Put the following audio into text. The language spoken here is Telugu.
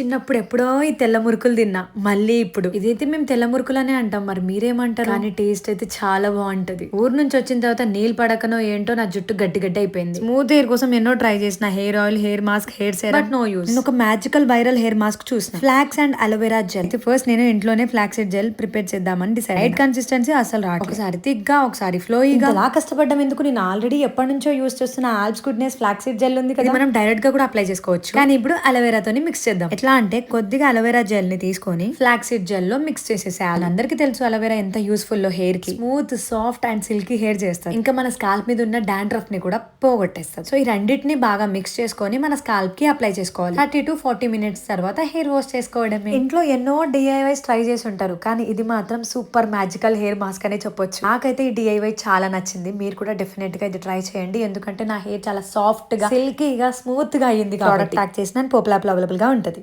చిన్నప్పుడు ఎప్పుడో ఈ తెల్ల మురుకులు తిన్నా. మళ్ళీ ఇప్పుడు. ఇదైతే మేము తెల్ల మురుకులనే అంటాం. మరి మీరేమంటారు? కానీ టేస్ట్ అయితే చాలా బాగుంటది. ఊరు నుంచి వచ్చిన తర్వాత నీళ్ళు పడకనో ఏంటో నా జుట్టు గట్టి గట్టి అయిపోయింది. స్మూత్ హెయిర్ కోసం ఎన్నో ట్రై చేసిన. Hair oil hair mask hair serum. But no use. నేను ఒక మ్యాజికల్ వైరల్ హెయిర్ మాస్క్ చూసిన. Flax and aloe vera gel. First నేను ఇంట్లోనే ఫ్లాక్స్ జెల్ ప్రిపేర్ చేద్దామని డిసైడ్ రైట్ కన్సిస్టెన్సీ అసలు రాదు ఒకసారి థిక్గా ఒకసారి ఫ్లోయిగా. అలా కష్టపడ్డం ఎందుకు? నేను ఆల్రెడీ ఎప్పటి నుంచో యూస్ చేస్తున్న ఆల్ప్స్ గుడ్నెస్ ఫ్లాక్సీడ్ జెల్ ఉంది కదా. మనం డైరెక్ట్గా కూడా అప్లై చేసుకోవచ్చు. కానీ ఇప్పుడు అలోవెరాతోని మిక్స్ చేద్దాం. ఎట్లా అంటే కొద్దిగా అలోవెరా జెల్ని తీసుకొని ఫ్లాక్సీడ్ జెల్లో మిక్స్ చేసేసేయాలి. అందరికీ తెలుసు అలోవెరా ఎంత యూస్ఫుల్లో హెయిర్కి smooth soft and silky hair చేస్తారు. ఇంకా మన స్కాల్ప్ మీద ఉన్న డాండ్రఫ్ని కూడా పోగొట్టేస్తారు. సో ఈ రెండింటిని బాగా మిక్స్ చేసుకొని మన స్కాల్ప్కి అప్లై చేసుకోవాలి. థర్టీ టు ఫార్టీ మినిట్స్ తర్వాత హెయిర్ వాష్ చేసుకోవడమే. ఇంట్లో ఎన్నో డిఐవైస్ ట్రై చేసి ఉంటారు. కానీ ఇది మాత్రం సూపర్ మ్యాజికల్ హెయిర్ మాస్క్ అనే చెప్పొచ్చు. నాకైతే ఈ డిఐవై చాలా నచ్చింది. మీరు కూడా డెఫినెట్గా ఇది ట్రై చేయండి. ఎందుకంటే నా హెయిర్ చాలా సాఫ్ట్గా సిల్కీగా స్మూత్గా అయ్యింది ప్రోడక్ట్ ప్యాక్ చేసిన పోపులా అవైలబుల్గా ఉంటది.